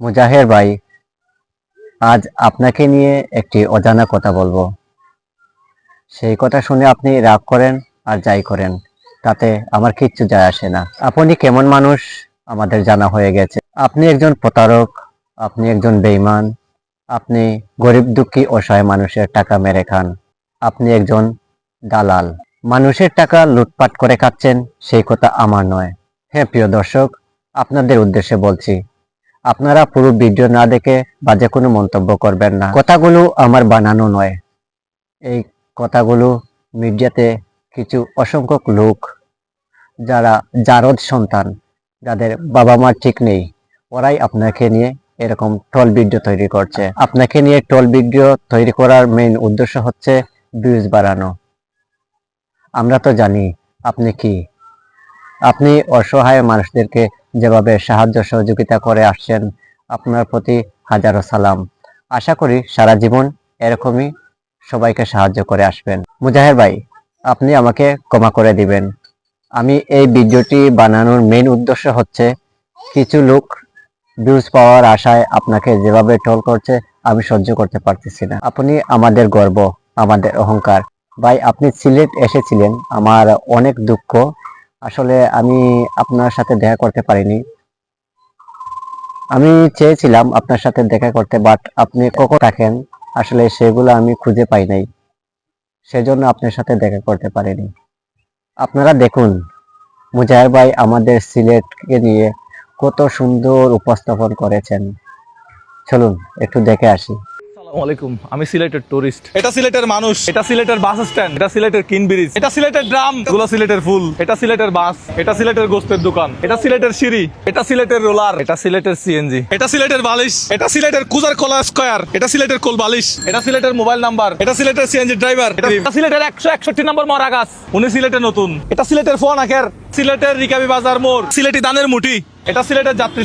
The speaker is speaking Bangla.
মুজাহের ভাই, আজ আপনাকে নিয়ে একটি অজানা কথা বলব। সেই কথা শুনে আপনি রাগ করেন আর যাই করেন, তাতে আমার কিচ্ছু যায় আসে না। আপনি কেমন মানুষ, আমাদের জানা হয়ে গেছে। আপনি একজন প্রতারক, আপনি একজন বেইমান আপনি গরিব দুঃখী অসহায় মানুষের টাকা মেরে খান, আপনি একজন দালাল। মানুষের টাকা লুটপাট করে খাচ্ছেন, সেই কথা আমার নয়। হ্যাঁ প্রিয় দর্শক, আপনাদের উদ্দেশ্যে বলছি আপনারা পুরো ভিডিও না দেখে বাজে কোনো মন্তব্য করবেন না। কথাগুলো আমার বানানো নয়। এই কথাগুলো মিডিয়াতে কিছু অসংখ্য লোক, যারা জারদ সন্তান, যাদের বাবা মা ঠিক নেই, ওরাই আপনাকে নিয়ে এরকম টল ভিডিও তৈরি করছে। আপনাকে নিয়ে টল ভিডিও তৈরি করার মেইন উদ্দেশ্য হচ্ছে ভিউজ বাড়ানো। আমরা তো জানি আপনি কি। আপনি অসহায় মানুষদেরকে যেভাবে সাহায্য সহযোগিতা করে আসছেন, আপনার প্রতি হাজারো সালাম। আশা করি সারা জীবন এরকমই সবাইকে সাহায্য করে আসবেন। মুজাহের ভাই, আপনি আমাকে ক্ষমা করে দিবেন। আমি এই ভিডিওটি বানানোর মেইন উদ্দেশ্য হচ্ছে, কিছু লোক ভিউজ পাওয়ার আশায় আপনাকে যেভাবে ট্রল করছে, আমি সহ্য করতে পারতেছি না। আপনি আমাদের গর্ব, আমাদের অহংকার। ভাই, আপনি সিলেট এসেছিলেন, আমার অনেক দুঃখ আসলে আমি আপনার সাথে দেখা করতে পারিনি। আমি চেয়েছিলাম আপনার সাথে দেখা করতে বাট আপনি কখন থাকেন? আসলে সেগুলো আমি খুঁজে পাই নাই। সেজন্য আপনার সাথে দেখা করতে পারিনি। আপনারা দেখুন, মুজাহির ভাই আমাদের সিলেটকে নিয়ে কত সুন্দর উপস্থাপন করেছেন। চলুন, একটু দেখে আসি। আমি সিলেটের টুরিস্ট এটা সিলেটের মানুষ এটা সিলেটের বাস স্ট্যান্ড এটা সিলেটের কিন ব্রিজ এটা সিলেটের ড্রাম এগুলো সিলেটের ফুল এটা সিলেটের বাস এটা সিলেটের গোস্তের দোকান এটা সিলেটের সিঁড়ি এটা সিলেটের রোলার এটা সিলেটের সিএনজি এটা সিলেটের বালিশ এটা সিলেটের কুজার কলা স্কয়ার এটা সিলেটের কোল বালিশ এটা সিলেটের মোবাইল নাম্বার এটা সিলেটের সিএনজি ড্রাইভার এটা সিলেটের একশো একষট্টি নম্বর মরা গাছ উনি সিলেটের নতুন এটা সিলেটের ফোন আখের সিলেটের রিকাবি বাজার মোড় সিলেটি দানের মুঠি এটা সিলেটের যাত্রী